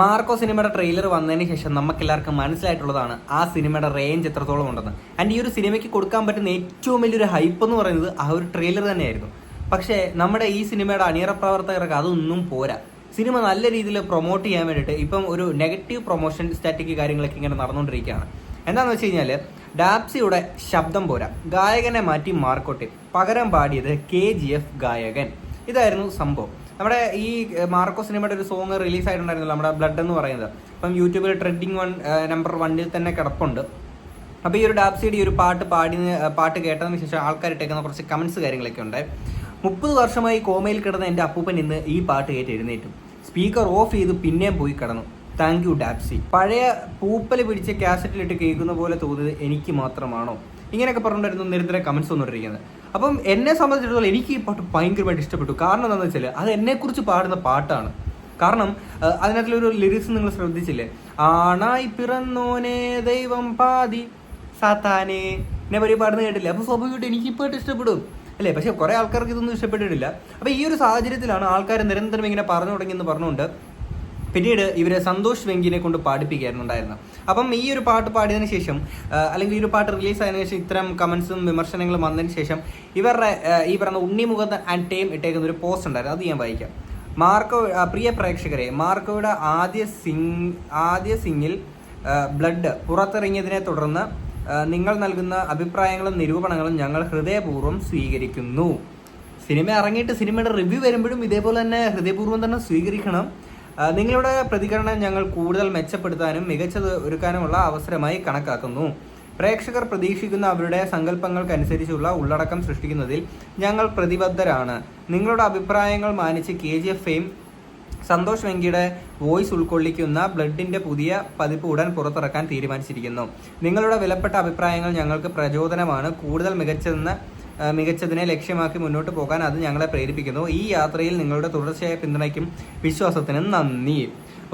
Marco സിനിമയുടെ trailer വന്നതിന് ശേഷം നമുക്ക് എല്ലാവർക്കും മനസ്സിലായിട്ടുള്ളതാണ് ആ സിനിമയുടെ റേഞ്ച് എത്രത്തോളം ഉണ്ടെന്ന്. ആൻഡ് ഈ ഒരു സിനിമയ്ക്ക് കൊടുക്കാൻ പറ്റുന്ന ഏറ്റവും വലിയൊരു ഹൈപ്പ് എന്ന് പറയുന്നത് ആ ഒരു ട്രെയിലർ തന്നെയായിരുന്നു. പക്ഷേ നമ്മുടെ ഈ സിനിമയുടെ അണിയറ പ്രവർത്തകർക്ക് അതൊന്നും പോരാ. സിനിമ നല്ല രീതിയിൽ പ്രൊമോട്ട് ചെയ്യാൻ വേണ്ടിയിട്ട് ഇപ്പം ഒരു നെഗറ്റീവ് പ്രൊമോഷൻ സ്റ്റാറ്റിക് കാര്യങ്ങളൊക്കെ ഇങ്ങനെ നടന്നുകൊണ്ടിരിക്കുകയാണ്. എന്താണെന്ന് വെച്ച് കഴിഞ്ഞാൽ ഡാപ്സിയുടെ ശബ്ദം പോരാ. ഗായകനെ മാറ്റി മാർക്കോട്ടെ. പകരം പാടിയത് കെ ഗായകൻ. ഇതായിരുന്നു സംഭവം. നമ്മുടെ ഈ മാർക്കോ സിനിമയുടെ ഒരു സോങ് റിലീസ് ആയിട്ടുണ്ടായിരുന്നല്ലോ നമ്മുടെ ബ്ലഡ് എന്ന് പറയുന്നത്. അപ്പം യൂട്യൂബിൽ ട്രെൻഡിങ് വൺ നമ്പർ വണ്ണിൽ തന്നെ കിടപ്പുണ്ട്. അപ്പോൾ ഈ ഒരു ഡാപ്സിയുടെ ഈ ഒരു പാട്ട് പാടി പാട്ട് കേട്ടതിന് ശേഷം ആൾക്കാർ ഇട്ടേക്കുന്ന കുറച്ച് കമൻസ് കാര്യങ്ങളൊക്കെ ഉണ്ട്. മുപ്പത് വർഷമായി കോമയിൽ കിടന്ന എന്റെ അപ്പൂപ്പൻ ഇന്ന് ഈ പാട്ട് കേട്ട് എഴുന്നേറ്റും. സ്പീക്കർ ഓഫ് ചെയ്ത് പിന്നെയും പോയി കിടന്നു. താങ്ക് യു ഡാപ്സി പഴയ പൂപ്പൽ പിടിച്ച് കാസറ്റിലിട്ട് കേൾക്കുന്ന പോലെ തോന്നിയത് എനിക്ക് മാത്രമാണോ? ഇങ്ങനെയൊക്കെ പറഞ്ഞിട്ടായിരുന്നു നിരന്തരം കമൻസ് വന്നുകൊണ്ടിരിക്കുന്നത്. അപ്പം എന്നെ സംബന്ധിച്ചിടത്തോളം എനിക്ക് ഈ പാട്ട് ഭയങ്കരമായിട്ട് ഇഷ്ടപ്പെട്ടു. കാരണം എന്താണെന്ന് വെച്ചാൽ അത് എന്നെക്കുറിച്ച് പാടുന്ന പാട്ടാണ്. കാരണം അതിനകത്തുള്ളൊരു ലിറിക്സ് നിങ്ങൾ ശ്രദ്ധിച്ചില്ലേ? ആണായി പിറന്നോനെ ദൈവം പാതി സാത്താനെ എന്നെ പരി പാടുന്ന കേട്ടില്ല? അപ്പോൾ സ്വാഭാവികമായിട്ട് എനിക്ക് ഈ ഇഷ്ടപ്പെടും. അല്ലേ? പക്ഷേ കുറേ ആൾക്കാർക്ക് ഇതൊന്നും ഇഷ്ടപ്പെട്ടിട്ടില്ല. അപ്പോൾ ഈ ഒരു സാഹചര്യത്തിലാണ് ആൾക്കാർ നിരന്തരം ഇങ്ങനെ പറഞ്ഞു തുടങ്ങിയെന്ന് പറഞ്ഞുകൊണ്ട് പിന്നീട് ഇവരെ സന്തോഷ് വെങ്കിനെ കൊണ്ട് പാടിപ്പിക്കുകയായിരുന്നു ഉണ്ടായിരുന്നത് അപ്പം ഈ ഒരു പാട്ട് പാടിയതിന് ശേഷം അല്ലെങ്കിൽ ഈ ഒരു പാട്ട് റിലീസ് ആയതിനു ശേഷം ഇത്തരം കമൻസും വിമർശനങ്ങളും വന്നതിന് ശേഷം ഇവരുടെ ഈ പറയുന്ന ഉണ്ണിമുഖത്ത് ആൻഡ് ടേം ഇട്ടേക്കുന്ന ഒരു പോസ്റ്റ് ഉണ്ടായിരുന്നു. അത് ഞാൻ വായിക്കാം. മാർക്കോ പ്രിയ പ്രേക്ഷകരെ മാർക്കോയുടെ ആദ്യ സിംഗ് ആദ്യ സിംഗിൽ ബ്ലഡ് പുറത്തിറങ്ങിയതിനെ തുടർന്ന് നിങ്ങൾ നൽകുന്ന അഭിപ്രായങ്ങളും നിരൂപണങ്ങളും ഞങ്ങൾ ഹൃദയപൂർവം സ്വീകരിക്കുന്നു. സിനിമ ഇറങ്ങിയിട്ട് സിനിമയുടെ റിവ്യൂ വരുമ്പോഴും ഇതേപോലെ തന്നെ ഹൃദയപൂർവം തന്നെ സ്വീകരിക്കണം. നിങ്ങളുടെ പ്രതികരണം ഞങ്ങൾ കൂടുതൽ മെച്ചപ്പെടുത്താനും മികച്ചത് ഒരുക്കാനുമുള്ള അവസരമായി കണക്കാക്കുന്നു. പ്രേക്ഷകർ പ്രതീക്ഷിക്കുന്ന അവരുടെ സങ്കല്പങ്ങൾക്കനുസരിച്ചുള്ള ഉള്ളടക്കം സൃഷ്ടിക്കുന്നതിൽ ഞങ്ങൾ പ്രതിബദ്ധരാണ്. നിങ്ങളുടെ അഭിപ്രായങ്ങൾ മാനിച്ച് K G F fame Santhosh വെങ്കിയുടെ voice ഉൾക്കൊള്ളിക്കുന്ന ബ്ലഡിന്റെ പുതിയ പതിപ്പ് ഉടൻ പുറത്തിറക്കാൻ തീരുമാനിച്ചിരിക്കുന്നു. നിങ്ങളുടെ വിലപ്പെട്ട അഭിപ്രായങ്ങൾ ഞങ്ങൾക്ക് പ്രചോദനമാണ്. കൂടുതൽ മികച്ചെന്ന് ആ, മികച്ചതിനെ ലക്ഷ്യമാക്കി മുന്നോട്ട് പോകാൻ അത് ഞങ്ങളെ പ്രേരിപ്പിക്കുന്നു. ഈ യാത്രയിൽ നിങ്ങളുടെ തുടർച്ചയായ പിന്തുണയ്ക്കും വിശ്വാസത്തിനും നന്ദി.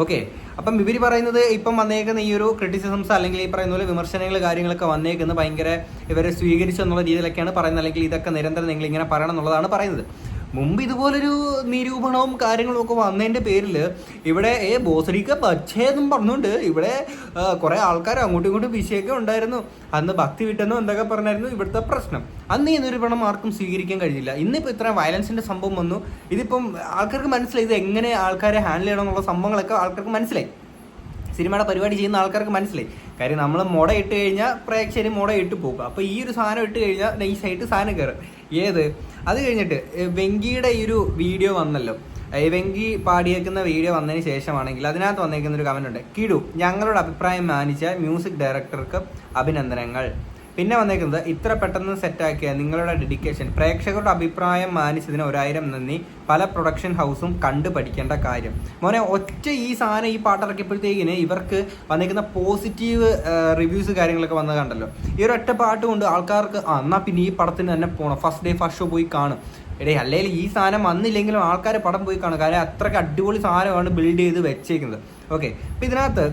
ഓക്കെ. അപ്പം ഇവർ പറയുന്നത് ഇപ്പം വന്നേക്കുന്ന ഈ ഒരു ക്രിറ്റിസിസംസ് അല്ലെങ്കിൽ ഈ പറയുന്ന പോലെ വിമർശനങ്ങൾ കാര്യങ്ങളൊക്കെ വന്നേക്കുന്നത് ഭയങ്കര ഇവരെ സ്വീകരിച്ചു എന്നുള്ള രീതിയിലൊക്കെയാണ് പറയുന്നത്. അല്ലെങ്കിൽ ഇതൊക്കെ നിരന്തരം നിങ്ങൾ ഇങ്ങനെ പറയണം എന്നുള്ളതാണ് പറയുന്നത്. മുമ്പ് ഇതുപോലൊരു നിരൂപണവും കാര്യങ്ങളും ഒക്കെ വന്നതിന്റെ പേരിൽ ഇവിടെ ഏ ബോസടിക്ക പച്ചേന്നും പറഞ്ഞുകൊണ്ട് ഇവിടെ കുറേ ആൾക്കാർ അങ്ങോട്ടും ഇങ്ങോട്ടും വിഷയമൊക്കെ ഉണ്ടായിരുന്നു. അന്ന് ഭക്തി വിട്ടെന്നോ എന്തൊക്കെ പറഞ്ഞായിരുന്നു ഇവിടുത്തെ പ്രശ്നം. അന്ന് ഈ നിരൂപണം ആർക്കും സ്വീകരിക്കാൻ കഴിഞ്ഞില്ല. ഇന്നിപ്പോൾ ഇത്ര വയലൻസിന്റെ സംഭവം വന്നു. ഇതിപ്പം ആൾക്കാർക്ക് മനസ്സിലായി ഇത് എങ്ങനെ ആൾക്കാരെ ഹാൻഡിൽ ചെയ്യണം എന്നുള്ള സംഭവങ്ങളൊക്കെ ആൾക്കാർക്ക് മനസ്സിലായി. സിനിമയുടെ പരിപാടി ചെയ്യുന്ന ആൾക്കാർക്ക് മനസ്സിലായി. കാര്യം നമ്മൾ മുട ഇട്ട് കഴിഞ്ഞാൽ പ്രേക്ഷകർ മുട ഇട്ട് പോകും. അപ്പോൾ ഈ ഒരു സാധനം ഇട്ട് കഴിഞ്ഞാൽ നൈസായിട്ട് സാധനം കയറും ഏത്? അത് കഴിഞ്ഞിട്ട് വെങ്കിയുടെ ഈ ഒരു വീഡിയോ വന്നല്ലോ. വെങ്കി പാടിയേക്കുന്ന വീഡിയോ വന്നതിന് ശേഷമാണെങ്കിൽ അതിനകത്ത് വന്നേക്കുന്ന ഒരു കമന്റ് ഉണ്ട്. കിടു ഞങ്ങളുടെ അഭിപ്രായം മാനിച്ച മ്യൂസിക് ഡയറക്ടർക്ക് അഭിനന്ദനങ്ങൾ. പിന്നെ വന്നേക്കുന്നത് ഇത്ര പെട്ടെന്ന് സെറ്റാക്കിയ നിങ്ങളുടെ ഡെഡിക്കേഷൻ പ്രേക്ഷകരുടെ അഭിപ്രായം മാനിച്ചതിന് ഒരായിരം നന്ദി. പല പ്രൊഡക്ഷൻ ഹൗസും കണ്ടു പഠിക്കേണ്ട കാര്യം. മോനെ ഒറ്റ ഈ സാധനം ഈ പാട്ടിറക്കിയപ്പോഴത്തേക്കിന് ഇവർക്ക് വന്നേക്കുന്ന പോസിറ്റീവ് റിവ്യൂസ് കാര്യങ്ങളൊക്കെ വന്നത് കണ്ടല്ലോ. ഈ ഒരു ഒറ്റ പാട്ട് കൊണ്ട് ആൾക്കാർക്ക് ആ എന്നാൽ പിന്നെ ഈ പടത്തിന് തന്നെ പോകണം ഫസ്റ്റ് ഡേ ഫസ്റ്റ് ഷോ പോയി കാണും. എടേ അല്ലെങ്കിൽ ഈ സാധനം വന്നില്ലെങ്കിലും ആൾക്കാർ പടം പോയി കാണും. കാരണം അത്രയ്ക്ക് അടിപൊളി സാധനമാണ് ബിൽഡ് ചെയ്ത് വെച്ചേക്കുന്നത്. ഓക്കെ അപ്പം ഇതിനകത്ത്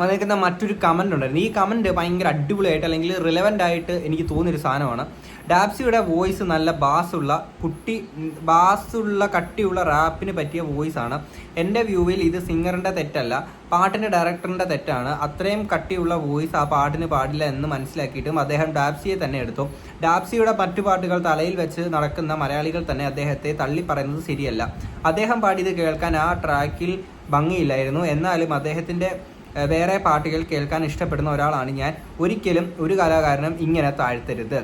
വന്നേക്കുന്ന മറ്റൊരു കമന്റ് ഉണ്ടായിരുന്നു. ഈ കമന്റ് ഭയങ്കര അടിപൊളിയായിട്ട് അല്ലെങ്കിൽ റിലവന്റ് ആയിട്ട് എനിക്ക് തോന്നിയൊരു സാധനമാണ്. ഡാപ്സിയുടെ വോയിസ് നല്ല ബാസുള്ള കുട്ടി ബാസുള്ള കട്ടിയുള്ള റാപ്പിന് പറ്റിയ വോയിസ് ആണ്. എന്റെ വ്യൂവിൽ ഇത് സിംഗറിന്റെ തെറ്റല്ല പാട്ടിന്റെ ഡയറക്ടറിന്റെ തെറ്റാണ്. അത്രയും കട്ടിയുള്ള വോയിസ് ആ പാട്ടിന് പാടില്ല എന്ന് മനസ്സിലാക്കിയിട്ടും അദ്ദേഹം ഡാപ്സിയെ തന്നെ എടുത്തു. ഡാപ്സിയുടെ മറ്റു പാട്ടുകൾ തലയിൽ വെച്ച് നടക്കുന്ന മലയാളികൾ തന്നെ അദ്ദേഹത്തെ തള്ളി പറയുന്നത് ശരിയല്ല. അദ്ദേഹം പാടിയത് കേൾക്കാൻ ആ ട്രാക്കിൽ ഭംഗിയില്ലായിരുന്നു. എന്നാലും അദ്ദേഹത്തിന്റെ വേറെ പാട്ടുകൾ കേൾക്കാൻ ഇഷ്ടപ്പെടുന്ന ഒരാളാണ് ഞാൻ. ഒരിക്കലും ഒരു കലാകാരനും ഇങ്ങനെ താഴ്ത്തരുത്.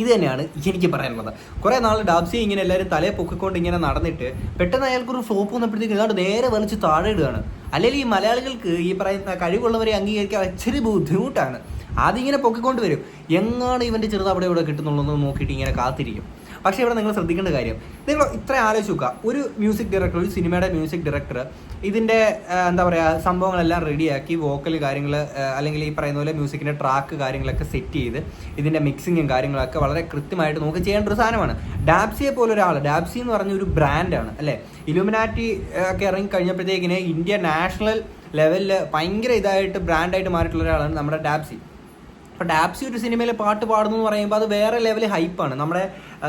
ഇത് തന്നെയാണ് എനിക്ക് പറയാനുള്ളത്. കുറേ നാൾ ഡാബ്സി ഇങ്ങനെ എല്ലാവരും തലയെ പൊക്കിക്കൊണ്ട് ഇങ്ങനെ നടന്നിട്ട് പെട്ടെന്ന് അയാൾക്കൊരു ഫ്ലോപ്പ് വന്നപ്പോഴത്തേക്ക് ഏതാണ്ട് നേരെ വലിച്ച് താഴെ ഇടുകയാണ്. അല്ലെങ്കിൽ ഈ മലയാളികൾക്ക് ഈ പറയുന്ന കഴിവുള്ളവരെ അംഗീകരിക്കാൻ ഇച്ചിരി ബുദ്ധിമുട്ടാണ്. ആദ്യം ഇങ്ങനെ പൊക്കിക്കൊണ്ട് വരും. എങ്ങാണ് ഇവന്റെ ചെറുത് അവിടെ ഇവിടെ കിട്ടുന്നുള്ളൂ നോക്കിയിട്ട് ഇങ്ങനെ കാത്തിരിക്കും. പക്ഷേ ഇവിടെ നിങ്ങൾ ശ്രദ്ധിക്കേണ്ട കാര്യം നിങ്ങൾ ഇത്ര ആലോചിച്ച് നോക്കുക. ഒരു മ്യൂസിക് ഡയറക്ടർ ഒരു സിനിമയുടെ മ്യൂസിക് ഡയറക്ടർ ഇതിന്റെ എന്താ പറയുക സംഭവങ്ങളെല്ലാം റെഡിയാക്കി വോക്കൽ കാര്യങ്ങൾ അല്ലെങ്കിൽ ഈ പറയുന്ന പോലെ മ്യൂസിക്കിന്റെ ട്രാക്ക് കാര്യങ്ങളൊക്കെ സെറ്റ് ചെയ്ത് ഇതിന്റെ മിക്സിങ്ങും കാര്യങ്ങളൊക്കെ വളരെ കൃത്യമായിട്ട് നമുക്ക് ചെയ്യേണ്ട ഒരു സാധനമാണ്. ഡാപ്സിയെ പോലെ ഒരാൾ ഡാപ്സി എന്ന് പറഞ്ഞ ഒരു ബ്രാൻഡാണ് അല്ലേ? ഇലുമിനാറ്റി ഒക്കെ ഇറങ്ങി കഴിഞ്ഞപ്പോഴത്തേക്കിന് ഇന്ത്യ നാഷണൽ ലെവലിൽ ഭയങ്കര ഇതായിട്ട് ബ്രാൻഡായിട്ട് മാറിയിട്ടുള്ള ഒരാളാണ് നമ്മുടെ ഡാപ്സി അപ്പോൾ ഡാപ്സി ഒരു സിനിമയിൽ പാട്ട് പാടുന്നു എന്ന് പറയുമ്പോൾ അത് വേറെ ലെവൽ ഹൈപ്പാണ് നമ്മുടെ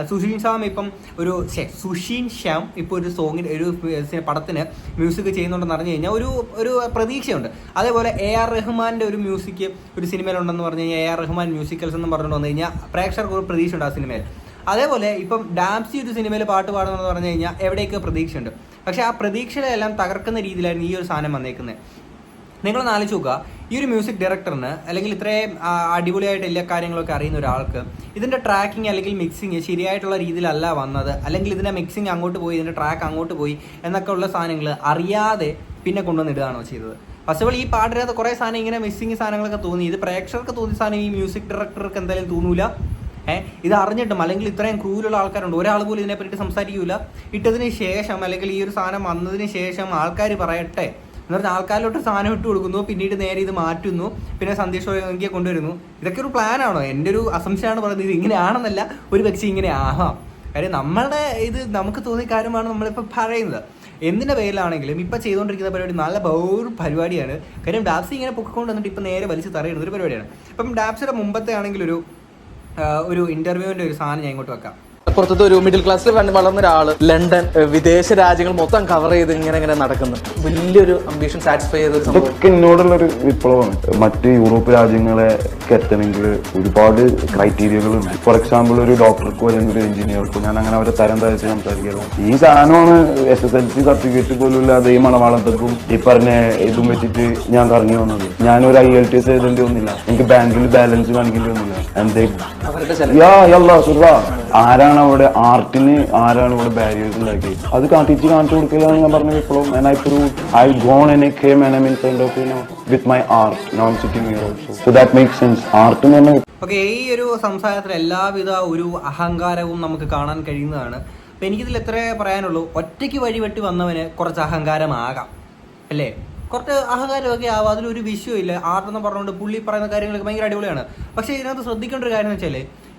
സുഷീൻ ശ്യാം ഇപ്പം ഒരു സുഷീൻ ശ്യാം ഇപ്പോൾ ഒരു സോങ്ങിന് ഒരു പടത്തിന് മ്യൂസിക് ചെയ്യുന്നുണ്ടെന്ന് അറിഞ്ഞു കഴിഞ്ഞാൽ ഒരു ഒരു പ്രതീക്ഷയുണ്ട്. അതേപോലെ എ ആർ റഹ്മാന്റെ ഒരു മ്യൂസിക് ഒരു സിനിമയിലുണ്ടെന്ന് പറഞ്ഞു കഴിഞ്ഞാൽ എ ആർ റഹ്മാൻ മ്യൂസിക്കൽസ് എന്ന് പറഞ്ഞുകൊണ്ട് വന്നു കഴിഞ്ഞാൽ പ്രേക്ഷകർക്ക് ഒരു പ്രതീക്ഷയുണ്ട് ആ സിനിമയിൽ അതേപോലെ ഇപ്പം ഡാംസി ഒരു സിനിമയിൽ പാട്ട് പാടണമെന്ന് പറഞ്ഞു കഴിഞ്ഞാൽ എവിടെയൊക്കെ പ്രതീക്ഷയുണ്ട്? പക്ഷേ ആ പ്രതീക്ഷകളെല്ലാം തകർക്കുന്ന രീതിയിലായിരുന്നു ഈ ഒരു സാധനം വന്നേക്കുന്നത് നിങ്ങളൊന്ന് ആലോചിച്ച് നോക്കുക. ഈ ഒരു മ്യൂസിക് ഡയറക്ടറിന് അല്ലെങ്കിൽ ഇത്രയും അടിപൊളിയായിട്ട് എല്ലാ കാര്യങ്ങളൊക്കെ അറിയുന്ന ഒരാൾക്ക് ഇതിന്റെ ട്രാക്കിംഗ് അല്ലെങ്കിൽ മിക്സിങ് ശരിയായിട്ടുള്ള രീതിയിലല്ല വന്നത്. അല്ലെങ്കിൽ ഇതിന്റെ മിക്സിങ് അങ്ങോട്ട് പോയി ഇതിന്റെ ട്രാക്ക് അങ്ങോട്ട് പോയി എന്നൊക്കെ ഉള്ള സാധനങ്ങൾ അറിയാതെ പിന്നെ കൊണ്ടുവന്നിടുകയാണോ ചെയ്തത്. ഫസ്റ്റ് ഓഫ് ഈ പാട്ടിനകത്ത് കുറേ സാധനം ഇങ്ങനെ മിസ്സിങ് സാധനങ്ങളൊക്കെ തോന്നി. ഇത് പ്രേക്ഷകർക്ക് തോന്നിയ സാധനം ഈ മ്യൂസിക് ഡയറക്ടർക്ക് എന്തായാലും തോന്നൂല. ഏഹ് ഇത് അറിഞ്ഞിട്ടും അല്ലെങ്കിൽ ഇത്രയും ക്രൂരുള്ള ആൾക്കാരുണ്ട്. ഒരാൾ പോലും ഇതിനെ പറ്റി സംസാരിക്കൂല. ഇട്ടതിന് ശേഷം അല്ലെങ്കിൽ ഈ ഒരു സാധനം വന്നതിന് ശേഷം ആൾക്കാർ പറയട്ടെ. എന്ന് പറഞ്ഞാൽ ആൾക്കാരിലോട്ട് സാധനം ഇട്ട് കൊടുക്കുന്നു പിന്നീട് നേരെ ഇത് മാറ്റുന്നു പിന്നെ സന്ദേശം എനിക്ക് കൊണ്ടുവരുന്നു. ഇതൊക്കെ ഒരു പ്ലാനാണോ എന്റെ ഒരു അസംശയമാണ് പറയുന്നത് ഇത് ഇങ്ങനെയാണെന്നല്ല ഒരു പക്ഷേ ഇങ്ങനെ ആഹാം. കാര്യം നമ്മളുടെ ഇത് നമുക്ക് തോന്നിയ കാര്യമാണ് നമ്മളിപ്പോൾ പറയുന്നത്. എന്തിന്റെ പേരിലാണെങ്കിലും ഇപ്പം ചെയ്തുകൊണ്ടിരിക്കുന്ന പരിപാടി നല്ല ഒരു പരിപാടിയാണ്. കാര്യം ഡാപ്സി ഇങ്ങനെ പൊക്കിക്കൊണ്ട് വന്നിട്ട് ഇപ്പം നേരെ വലിച്ച് തറയിടുന്ന ഒരു പരിപാടിയാണ്. ഇപ്പം ഡാപ്സിയുടെ മുമ്പത്തെ ആണെങ്കിലൊരു ഒരു ഇന്റർവ്യൂവിന്റെ ഒരു സാധനം ഞാൻ ഇങ്ങോട്ട് വെക്കാം. പുറത്തത്തെ ഒരു മിഡിൽ ക്ലാസ്സിൽ വളർന്ന ഒരാൾ ലണ്ടൻ വിദേശ രാജ്യങ്ങൾ മൊത്തം കവർ ചെയ്ത് ഇങ്ങനെ ഇങ്ങനെ നടക്കുന്നു. വലിയൊരു അംബീഷൻ സാറ്റിസ്ഫൈ ചെയ്ത ഒരു ഇതൊക്കെ എന്നോടുള്ളൊരു വിപ്ലവമാണ്. മറ്റ് യൂറോപ്പ് രാജ്യങ്ങളെ എത്തണമെങ്കിൽ ഒരുപാട് ക്രൈറ്റീരിയകളുണ്ട് ഫോർ എക്സാമ്പിൾ ഒരു ഡോക്ടർക്കോ അല്ലെങ്കിൽ ഒരു എഞ്ചിനീയർക്കോ ഞാൻ അങ്ങനെ അവരെ തരം തരച്ച് സംസാരിക്കുന്നത് ഈ സാധനമാണ് S S L C certificate പോലും ഇല്ലാതെ ഈ മണവാളത്തേക്കും ഈ പറഞ്ഞ ഇതും വെച്ചിട്ട് ഞാൻ കറങ്ങി വന്നത്. ഞാനൊരു ഐ എൽ ടി എസ് എഴുതേണ്ടി വന്നില്ല എനിക്ക് ബാങ്കിൽ ബാലൻസ് കാണിക്കേണ്ടി വന്നില്ല. എന്തേ യാ യല്ലാ സുറ ആരാണ് അവിടെ ആർട്ടിന് ആരാണ് ഇവിടെ ബാരിയേഴ്സ് ഉണ്ടാക്കിയത് അത് കാട്ടിച്ച് കാണിച്ചു കൊടുക്കില്ല ഞാൻ പറഞ്ഞ വിപ്ലവം and prove I gone I came and I'm in front of you know with my art now I'm sitting here also. So that makes sense. എന്ന് ഓക്കെ ഈ ഒരു സംസാരത്തിൽ എല്ലാവിധ ഒരു അഹങ്കാരവും നമുക്ക് കാണാൻ കഴിയുന്നതാണ്. അപ്പം എനിക്കിതിൽ എത്ര പറയാനുള്ളൂ. ഒറ്റയ്ക്ക് വഴിവെട്ടി വന്നവന് കുറച്ച് അഹങ്കാരമാകാം. അല്ലേ? കുറച്ച് അഹങ്കാരമൊക്കെ ആവാം. അതിലൊരു വിഷയമില്ല ആർട്ടെന്ന് പറഞ്ഞുകൊണ്ട് പുള്ളി പറയുന്ന കാര്യങ്ങളൊക്കെ ഭയങ്കര അടിപൊളിയാണ്. പക്ഷേ ഇതിനകത്ത് ശ്രദ്ധിക്കേണ്ട ഒരു കാര്യം എന്ന് വെച്ചാൽ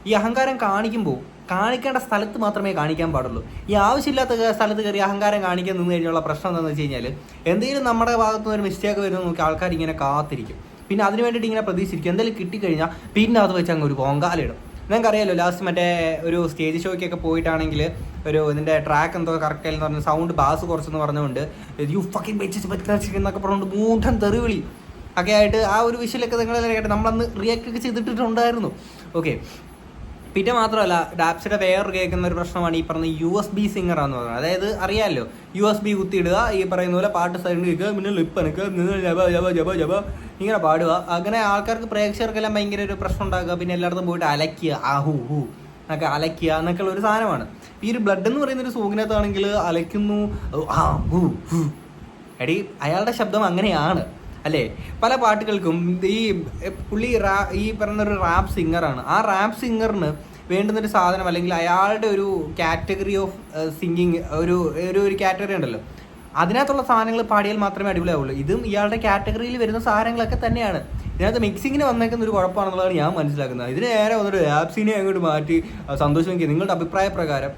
ഈ അഹങ്കാരം കാണിക്കുമ്പോൾ കാണിക്കേണ്ട സ്ഥലത്ത് മാത്രമേ കാണിക്കാൻ പാടുള്ളൂ. ഈ ആവശ്യമില്ലാത്ത സ്ഥലത്ത് കയറി അഹങ്കാരം കാണിക്കാൻ നിന്ന് കഴിഞ്ഞുള്ള പ്രശ്നം എന്താണെന്ന് വെച്ച് കഴിഞ്ഞാൽ എന്തെങ്കിലും നമ്മുടെ ഭാഗത്ത് നിന്ന് ഒരു മിസ്റ്റേക്ക് വരുന്നത് നോക്കി ആൾക്കാർ ഇങ്ങനെ കാത്തിരിക്കും. പിന്നെ അതിന് വേണ്ടിയിട്ട് ഇങ്ങനെ പ്രതീക്ഷിക്കും എന്തെങ്കിലും കിട്ടിക്കഴിഞ്ഞാൽ പിന്നെ അത് വെച്ച് അങ്ങ് ഒരു പൊങ്കാലിടും നിങ്ങൾക്കറിയാലോ ലാസ്റ്റ് മറ്റേ ഒരു സ്റ്റേജ് ഷോയ്ക്കൊക്കെ പോയിട്ടാണെങ്കിൽ ഒരു ഇതിന്റെ ട്രാക്ക് എന്തോ കറക്റ്റ് എന്ന് പറഞ്ഞ് സൗണ്ട് ബാസ് കുറച്ചെന്ന് പറഞ്ഞുകൊണ്ട് യു ഫക്കിംഗ് വെച്ച് എന്നൊക്കെ പറഞ്ഞുകൊണ്ട് മൂട്ടൻ തെറിവിളി ഒക്കെ ആയിട്ട് ആ ഒരു വിഷയിലൊക്കെ നിങ്ങളെല്ലാം കേട്ടെ നമ്മളന്ന് റിയാക്ട് ഒക്കെ ചെയ്തിട്ടുണ്ടായിരുന്നു ഓക്കെ പിന്നെ മാത്രമല്ല ഡാപ്സിയുടെ വേറൊരു കേൾക്കുന്ന ഒരു പ്രശ്നമാണ് ഈ പറഞ്ഞ യു എസ് ബി സിംഗർ എന്ന് പറയുന്നത് അതായത് അറിയാമല്ലോ യു എസ് ബി കുത്തിയിടുക ഈ പറയുന്ന പോലെ പാട്ട് സൈഡിൽ കേൾക്കുക പിന്നെ ലിപ്പ് എനിക്ക് ജബ ജബ ജബ ഇങ്ങനെ പാടുക. അങ്ങനെ ആൾക്കാർക്ക് പ്രേക്ഷകർക്കെല്ലാം ഭയങ്കര ഒരു പ്രശ്നം ഉണ്ടാക്കുക പിന്നെ എല്ലായിടത്തും പോയിട്ട് അലക്കുക ആഹു ഹൂ എന്നൊക്കെ അലക്കുക എന്നൊക്കെ ഉള്ള ഒരു സാധനമാണ്. ഈ ഒരു ബ്ലഡ് എന്ന് പറയുന്ന ഒരു സൂങ്ങിനകത്താണെങ്കിൽ അലയ്ക്കുന്നു ആ ഹു ഹു. എടി അയാളുടെ ശബ്ദം അങ്ങനെയാണ്. അല്ലേ? പല പാട്ടുകൾക്കും ഈ പുള്ളി റാ ഈ പറയുന്നൊരു റാപ്പ് സിംഗറാണ്. ആ റാപ്പ് സിംഗറിന് വേണ്ടുന്നൊരു സാധനം അല്ലെങ്കിൽ അയാളുടെ ഒരു കാറ്റഗറി ഓഫ് സിംഗിങ് ഒരു ഒരു ഒരു കാറ്റഗറി ഉണ്ടല്ലോ. അതിനകത്തുള്ള സാധനങ്ങൾ പാടിയാൽ മാത്രമേ അടിപൊളിയാവുള്ളൂ. ഇതും ഇയാളുടെ കാറ്റഗറിയിൽ വരുന്ന സാധനങ്ങളൊക്കെ തന്നെയാണ്. ഇതിനകത്ത് മിക്സിങ്ങിന് വന്നേക്കുന്ന ഒരു കുഴപ്പമാണെന്നുള്ളതാണ് ഞാൻ മനസ്സിലാക്കുന്നത്. ഇതിന് നേരെ വന്നിട്ട് ആപ്സിനെ അങ്ങോട്ട് മാറ്റി സന്തോഷം നിങ്ങളുടെ അഭിപ്രായ പ്രകാരം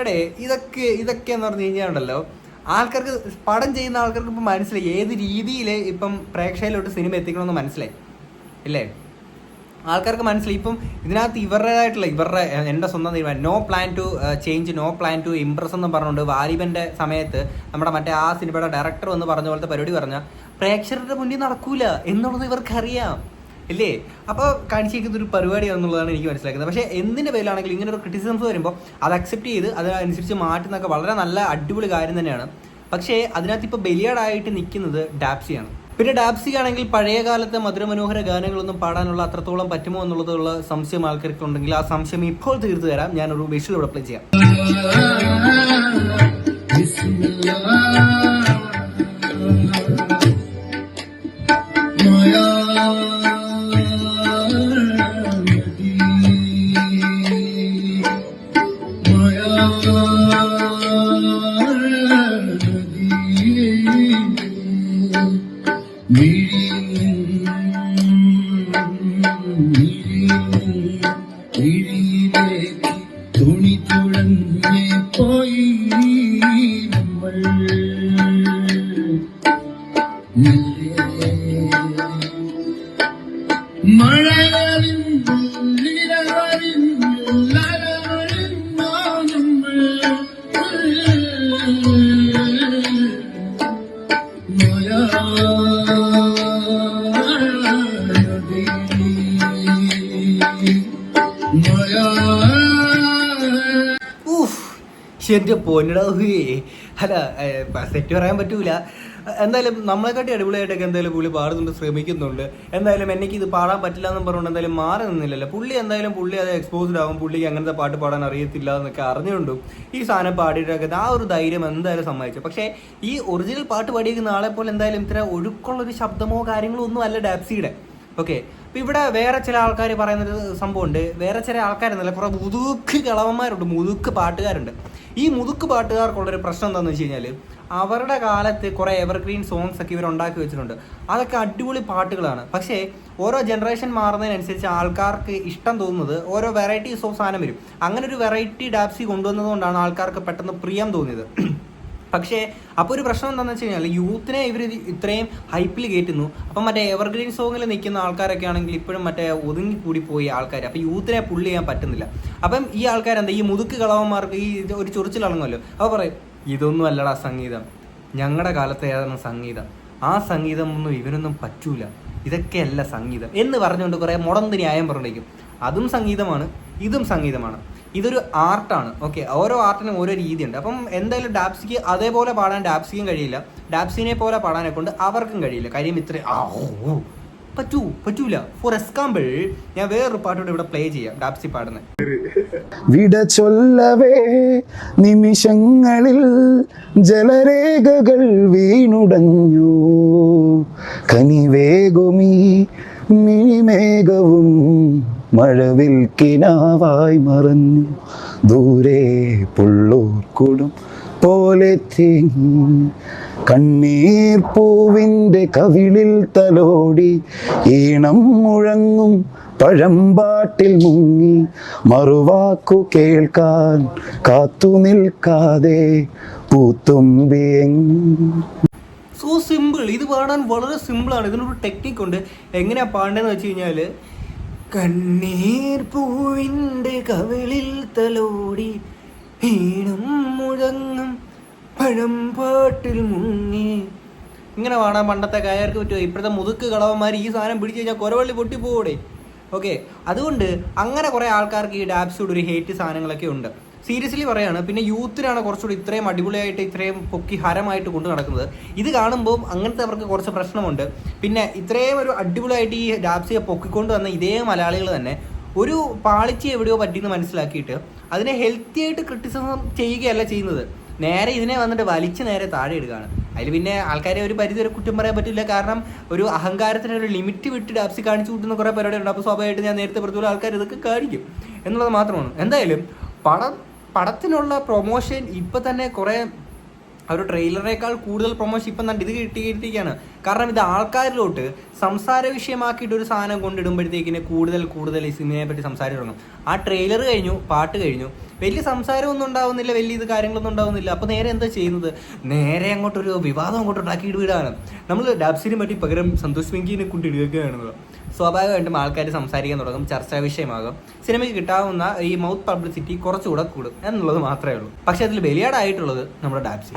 എടേ ഇതൊക്കെ ഇതൊക്കെ എന്ന് പറഞ്ഞു കഴിഞ്ഞാൽ ഉണ്ടല്ലോ ആൾക്കാർക്ക് പടം ചെയ്യുന്ന ആൾക്കാർക്ക് ഇപ്പം മനസ്സിലായി. ഏത് രീതിയിൽ ഇപ്പം പ്രേക്ഷകരിലോട്ട് സിനിമ എത്തിക്കണമെന്ന് മനസ്സിലായി. ഇല്ലേ? ആൾക്കാർക്ക് മനസ്സിലായി. ഇപ്പം ഇതിനകത്ത് ഇവരുടേതായിട്ടുള്ള ഇവരുടെ എന്റെ സ്വന്തം തീരുമാനം. No plan to change no plan to impress എന്ന് പറഞ്ഞുകൊണ്ട് വാലിബന്റെ സമയത്ത് നമ്മുടെ മറ്റേ ആ സിനിമയുടെ ഡയറക്ടർ എന്ന് പറഞ്ഞ പോലത്തെ പരിപാടി പറഞ്ഞാൽ പ്രേക്ഷകരുടെ മുന്നിൽ നടക്കൂല എന്നുള്ളത് ഇവർക്കറിയാം. ഇല്ലേ? അപ്പോൾ കാണിച്ചിരിക്കുന്ന ഒരു പരിപാടിയാണെന്നുള്ളതാണ് എനിക്ക് മനസ്സിലാക്കുന്നത്. പക്ഷേ എന്തിന്റെ പേരിലാണെങ്കിലും ഇങ്ങനെ ഒരു ക്രിറ്റിസിസംസ് വരുമ്പോൾ അത് അക്സെപ്റ്റ് ചെയ്ത് അതനുസരിച്ച് മാറ്റുന്നൊക്കെ വളരെ നല്ല അടിപൊളി കാര്യം തന്നെയാണ്. പക്ഷേ അതിനകത്ത് ഇപ്പോൾ ബലിയാടായിട്ട് നിൽക്കുന്നത് ഡാപ്സിയാണ് പിന്നെ ഡാപ്സി ആണെങ്കിൽ പഴയ കാലത്തെ മധുരമനോഹര ഗാനങ്ങളൊന്നും പാടാനുള്ള അത്രത്തോളം പറ്റുമോ എന്നുള്ളതുള്ള സംശയം ആൾക്കാർക്ക് ഉണ്ടെങ്കിൽ ആ സംശയം ഇപ്പോൾ തീർത്തു തരാം. ഞാനൊരു വിഷു ഇവിടെ പ്ലേ ചെയ്യാം. തുണി എന്റെ പൊന്നിട അല്ല സെറ്റ് പറയാൻ പറ്റൂല. എന്തായാലും നമ്മളെക്കാട്ടി അടിപൊളിയായിട്ടൊക്കെ എന്തായാലും പുള്ളി പാടുന്നുണ്ട് ശ്രമിക്കുന്നുണ്ട്. എന്തായാലും എനിക്ക് ഇത് പാടാൻ പറ്റില്ല എന്ന് പറഞ്ഞുകൊണ്ട് എന്തായാലും മാറി നിന്നില്ലല്ലോ. പുള്ളി എന്തായാലും പുള്ളി അത് എക്സ്പോസ്ഡ് ആകും പുള്ളിക്ക് അങ്ങനത്തെ പാട്ട് പാടാൻ അറിയത്തില്ല എന്നൊക്കെ അറിഞ്ഞുകൊണ്ടും ഈ സാധനം പാടിയിട്ടൊക്കെ ആ ഒരു ധൈര്യം എന്തായാലും സമ്മതിച്ചു. പക്ഷേ ഈ ഒറിജിനൽ പാട്ട് പാടിയിരിക്കുന്ന ആളെ പോലെ എന്തായാലും ഇത്ര ഒഴുക്കുള്ള ഒരു ശബ്ദമോ കാര്യങ്ങളോ ഒന്നും അല്ല ഡാപ്സിയുടെ. ഓക്കെ അപ്പം ഇവിടെ വേറെ ചില ആൾക്കാർ പറയുന്നൊരു സംഭവമുണ്ട്. വേറെ ചില ആൾക്കാരെന്നല്ല കുറെ മുതുക്ക് കളവന്മാരുണ്ട് മുതുക്ക് പാട്ടുകാരുണ്ട്. ഈ മുതുക്ക് പാട്ടുകാർക്കുള്ളൊരു പ്രശ്നം എന്താണെന്ന് വെച്ച് കഴിഞ്ഞാൽ അവരുടെ കാലത്ത് കുറേ എവർഗ്രീൻ സോങ്സ് ഒക്കെ ഇവർ ഉണ്ടാക്കി വെച്ചിട്ടുണ്ട്. അതൊക്കെ അടിപൊളി പാട്ടുകളാണ്. പക്ഷേ ഓരോ ജനറേഷൻ മാറുന്നതിനനുസരിച്ച് ആൾക്കാർക്ക് ഇഷ്ടം തോന്നുന്നത് ഓരോ വെറൈറ്റീസ് ഓഫ് സാധനം വരും. അങ്ങനെ ഒരു വെറൈറ്റി ഡാപ്സി കൊണ്ടുവന്നതുകൊണ്ടാണ് ആൾക്കാർക്ക് പെട്ടെന്ന് പ്രിയം തോന്നിയത്. പക്ഷേ അപ്പോൾ ഒരു പ്രശ്നം എന്താണെന്ന് വെച്ച് കഴിഞ്ഞാൽ യൂത്തിനെ ഇവർ ഇത്രയും ഹൈപ്പിൽ കയറ്റുന്നു അപ്പം മറ്റേ എവർഗ്രീൻ സോങ്ങിൽ നിൽക്കുന്ന ആൾക്കാരൊക്കെ ആണെങ്കിൽ ഇപ്പോഴും മറ്റേ ഒതുങ്ങി കൂടി പോയി ആൾക്കാർ അപ്പോൾ യൂത്തിനെ പുള്ളി ചെയ്യാൻ പറ്റുന്നില്ല. അപ്പം ഈ ആൾക്കാരെന്താ? ഈ മുതുക്ക് കളവന്മാർക്ക് ഈ ഒരു ചൊറിച്ചിലിറങ്ങുമല്ലോ അപ്പോൾ പറയും ഇതൊന്നും അല്ലടാ സംഗീതം. ഞങ്ങളുടെ കാലത്തെ ഏതാണ് സംഗീതം? ആ സംഗീതം ഒന്നും ഇവനൊന്നും പറ്റൂല. ഇതൊക്കെയല്ല സംഗീതം. എന്ന് പറഞ്ഞുകൊണ്ട് കുറേ മുടന്ത് ന്യായം പറഞ്ഞേക്കും അതും സംഗീതമാണ് ഇതും സംഗീതമാണ്. ഇതൊരു ആർട്ടാണ്. ഓക്കെ ഓരോ ആർട്ടിനും ഓരോ രീതിയുണ്ട്. അപ്പം എന്തായാലും ഡാപ്സിക്ക് അതേപോലെ പാടാൻ ഡാപ്സിക്കും കഴിയില്ല. ഡാപ്സിനെ പോലെ പാടാനെ കൊണ്ട് അവർക്കും കഴിയില്ല. കാര്യം ഇത്ര. പറ്റൂ പറ്റൂല. ഫോർ എക്സാമ്പിൾ ഞാൻ വേറൊരു പാട്ടോട് ഇവിടെ പ്ലേ ചെയ്യാം. ഡാപ്സി പാടുന്ന. വിട ചൊല്ലവേ നിമിഷങ്ങളിൽ ജലരേഖകൾ വീണുടഞ്ഞു. കനിവേഗുമീ മിഴിമേഘവും മഴവിൽ കിനാവായി മറഞ്ഞു. ദൂരെ പുള്ളൂർക്കുടും പോലെ തേങ്ങി കണ്ണീർ പൂവിന്റെ കവിളിൽ തലോടി ഈണം മുഴങ്ങും പഴമ്പാട്ടിൽ മുങ്ങി മറുവാക്കു കേൾക്കാൻ കാത്തു നിൽക്കാതെ സോ സിമ്പിൾ ഇത് പാടാൻ വളരെ സിമ്പിളാണ് ഇതിനൊരു ടെക്നിക്ക് ഉണ്ട്. എങ്ങനെയാ പാടേണ്ടതെന്ന് വെച്ച് കഴിഞ്ഞാൽ കണ്ണീർ പൂവിന്റെ കവിളിൽ തലോടി ഈണം പാട്ടിൽ മുങ്ങി. ഇങ്ങനെ വേണം പണ്ടത്തെ കായർക്ക് പറ്റുമോ? ഇപ്പോഴത്തെ മുതുക്ക് കളവന്മാർ ഈ സാധനം പിടിച്ചു കഴിഞ്ഞാൽ കുരവള്ളി പൊട്ടിപ്പോടെ ഓക്കെ അതുകൊണ്ട് അങ്ങനെ കുറേ ആൾക്കാർക്ക് ഈ ഡാബ്സോട് ഒരു ഹേറ്റ് സാധനങ്ങളൊക്കെ ഉണ്ട്. സീരിയസ്ലി പറയാണ് പിന്നെ യൂത്തിനാണ് കുറച്ചുകൂടി ഇത്രയും അടിപൊളിയായിട്ട് ഇത്രയും പൊക്കി ഹരമായിട്ട് കൊണ്ടു നടക്കുന്നത്. ഇത് കാണുമ്പോൾ അങ്ങനത്തെ അവർക്ക് കുറച്ച് പ്രശ്നമുണ്ട്. പിന്നെ ഇത്രയും ഒരു അടിപൊളിയായിട്ട് ഈ ഡാബ്സിയെ പൊക്കിക്കൊണ്ട് വന്ന ഇതേ മലയാളികൾ തന്നെ ഒരു പാളിച്ച എവിടെയോ പറ്റിയെന്ന് മനസ്സിലാക്കിയിട്ട് അതിനെ ഹെൽത്തി ആയിട്ട് ക്രിറ്റിസിസം ചെയ്യുകയല്ല ചെയ്യുന്നത്. നേരെ ഇതിനെ വന്നിട്ട് വലിച്ച് നേരെ താഴെ ഇടുകയാണ്. അതിൽ പിന്നെ ആൾക്കാരെ ഒരു പരിധി വരെ കുറ്റം പറയാൻ പറ്റില്ല. കാരണം ഒരു അഹങ്കാരത്തിന് ഒരു ലിമിറ്റ് വിട്ട് ഡാപ്സി കാണിച്ചു കൂട്ടുന്ന കുറേ പരിപാടിയുണ്ട് അപ്പോൾ സ്വാഭാവികമായിട്ട് ഞാൻ നേരത്തെ പറഞ്ഞ ആൾക്കാർ ഇതൊക്കെ കാണിക്കും. എന്നുള്ളത് മാത്രമാണ്. എന്തായാലും പടം പടത്തിനുള്ള പ്രൊമോഷൻ ഇപ്പം തന്നെ കുറേ ഒരു ട്രെയിലറിനേക്കാൾ കൂടുതൽ പ്രൊമോഷൻ ഇപ്പം തന്നെ ഇത് കിട്ടിയിരിക്കുകയാണ്. കാരണം ഇത് ആൾക്കാരിലോട്ട് സംസാര വിഷയമാക്കിയിട്ട് ഒരു സാധനം കൊണ്ടിടുമ്പോഴത്തേക്കിന് കൂടുതൽ കൂടുതൽ ഈ സിനിമയെ പറ്റി സംസാരിച്ച് തുടങ്ങും. ആ ട്രെയിലർ കഴിഞ്ഞു പാട്ട് കഴിഞ്ഞു. വലിയ സംസാരമൊന്നും ഉണ്ടാവുന്നില്ല വലിയ ഇത് കാര്യങ്ങളൊന്നും ഉണ്ടാവുന്നില്ല. അപ്പോൾ നേരെ എന്താ ചെയ്യുന്നത്? നേരെ അങ്ങോട്ടൊരു വിവാദം അങ്ങോട്ട് ഉണ്ടാക്കിയിട്ട് ഇടുകയാണ് നമ്മൾ ഡാബ്സിനെ പറ്റി പകരം സന്തോഷ് വെങ്കിനെ കൊണ്ട് ഇടുകയാണ് സ്വാഭാവികമായിട്ടും ആൾക്കാർ സംസാരിക്കാൻ തുടങ്ങും ചർച്ചാ വിഷയമാകും. സിനിമയ്ക്ക് കിട്ടാവുന്ന ഈ മൗത്ത് പബ്ലിസിറ്റി കുറച്ചുകൂടെ കൂടും എന്നുള്ളത് മാത്രമേ ഉള്ളൂ. പക്ഷേ അതിൽ ബലിയാടായിട്ടുള്ളത് നമ്മുടെ ഡാബ്സി